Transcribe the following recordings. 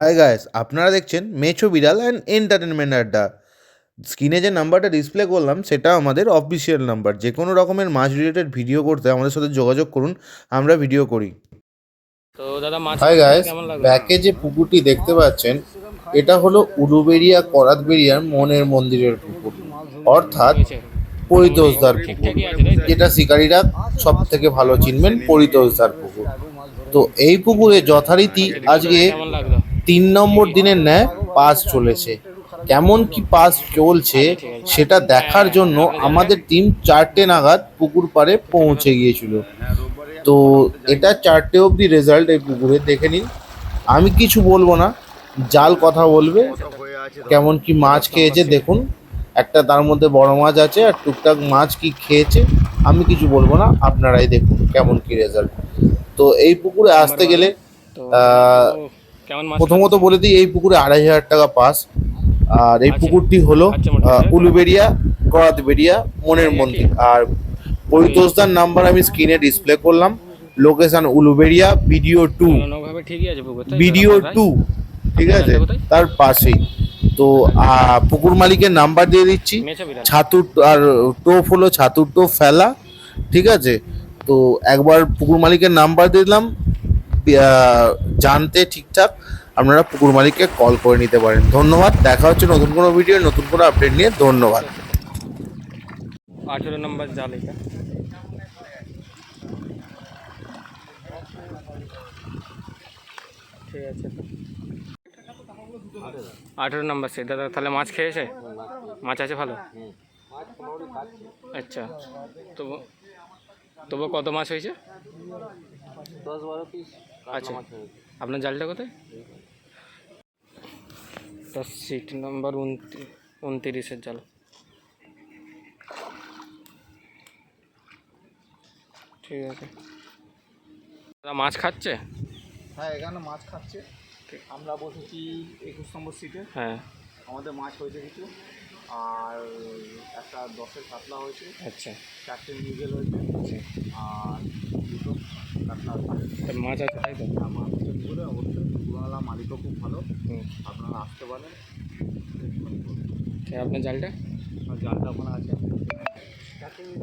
Hi guys আপনারা দেখছেন মেছো বিড়াল অ্যান্ড এন্টারটেনমেন্ট আড্ডা স্ক্রিনে যে নাম্বারটা ডিসপ্লে করলাম সেটা আমাদের অফিসিয়াল নাম্বার যে কোনো রকমের মাছ রিলেটেড ভিডিও করতে আমাদের সাথে যোগাযোগ করুন আমরা ভিডিও করি। তো দাদা মাছ হাই গাইস ব্যাকে যে পুকুরটি দেখতে পাচ্ছেন এটা হলো উলুবেরিয়া করাতবেরিয়ার মনের মন্দিরের পুকুর। অর্থাৎ পরিতোষদার পুকুর? যেটা শিকারীরা সব থেকে ভালো চিনবেন পরিতোষদার পুকুর। তো এই পুকুরে যথারীতি আজকে কেমন লাগল তিন নম্বর দিনের ন্যায় পাস চলেছে। কেমন কি পাস চলছে সেটা দেখার জন্য আমাদের টিম চারটে নাগাদ পুকুর পাড়ে পৌঁছে গিয়েছিল। তো এটা চারটে অবধি রেজাল্ট এই পুকুরে দেখে নিন। আমি কিছু বলব না জাল কথা বলবে। কেমন কি মাছ খেয়েছে দেখুন। একটা তার মধ্যে বড় মাছ আছে আর টুকটাক মাছ কি খেয়েছে আমি কিছু বলব না আপনারাই দেখুন কেমন কি রেজাল্ট তো এই পুকুরে আসতে গেলে প্রথমত বলে দিই এই পুকুরে আড়াই হাজার টাকা পাস। আর এই আচ্ছা। পুকুরটি হলো আচ্ছা, তাই উলুবেড়িয়া করাতবেড়িয়া মনের মন্দির। আর পরিতোষদার নাম্বার আমি স্ক্রিনে ডিসপ্লে করলাম। Location Uluberia video two? Video two ঠিক আছে? তার পাশেই। তো পুকুর মালিকের নাম্বার দিয়ে দিচ্ছি। ছাতুর আর টোপ হলো ছাতুর টোপ ফেলা ঠিক আছে? তো একবার পুকুর মালিকের নাম্বার দিলাম। জানতে ঠিকঠাক আপনারা পুকুর মালিককে কল করে নিতে পারেন। ধন্যবাদ। দেখা হচ্ছে নতুন কোনো ভিডিও নতুন কোনো আপডেট নিয়ে। ধন্যবাদ। আঠেরো নম্বর জাল ঠিক আছে। আঠেরো নম্বর সেট দাদা, তাহলে মাছ খেয়েছে? মাছ আছে ভালো? আচ্ছা। তবু তবু কত মাছ হয়েছে? দশ বারো পিস আচ্ছা। আপনার জালটা কোথায়? দশ সিট নম্বর উনতিরিশের জাল। ঠিক আছে। দাদা মাছ খাচ্ছে? হ্যাঁ এখানে মাছ খাচ্ছে। আমরা বসেছি একুশ নম্বর সিটে হ্যাঁ। আমাদের মাছ হয়েছে কিছু। আর একটা দশের কাতলা হয়েছে। আচ্ছা। চারটে মিগেল হয়েছে। আচ্ছা। দুটো কাতলা হয়েছে তা মাছ আছে তাই তো? হ্যাঁ মাছ হচ্ছে পুকুরে অবশ্যই। পুকুরওয়ালা মালিকও খুব ভালো। হুম। আপনারা আসতে পারেন। ঠিক আপনার জালটা? আর জালটা ওখানে আছে।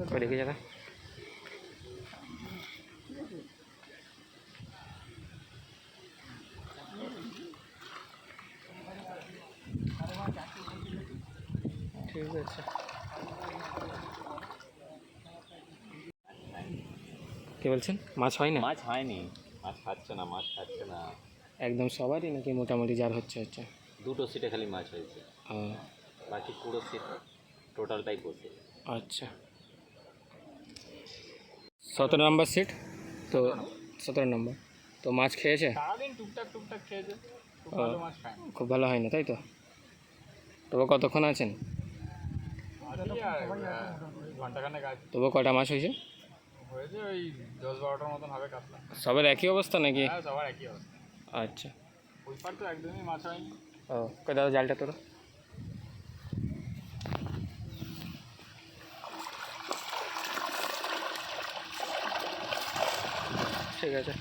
করে রেখে যাবে ঠিক আছে। কি বলছেন? মাছ হয় না মাছ হয়নি। মাছ খাচ্ছে না মাছ খাচ্ছে না। একদম সবারই নাকি মোটামুটি যার হচ্ছে হচ্ছে? দুটো সিটে খালি মাছ হয়েছে। বাকি পুরো সিট টোটালটাই বসে। আচ্ছা। সতেরো নম্বর সিট? তো সতেরো নম্বর। তো মাছ খেয়েছে? টুকটাক টুকটাক খেয়েছে। খুব ও। ভালো মাছ খুব ভালো হয় না তাই তো? তবু কতক্ষণ আছেন? তবু কটা মাছ হয়েছে? হয়েছে ওই দশ বারোটার মতন হবে কাতলা সবার একই অবস্থা নাকি হ্যাঁ সবার একই অবস্থা আচ্ছা ওই পার তো একদমই মাছ হয়নি ও কই দাদা জালটা তোর ঠিক আছে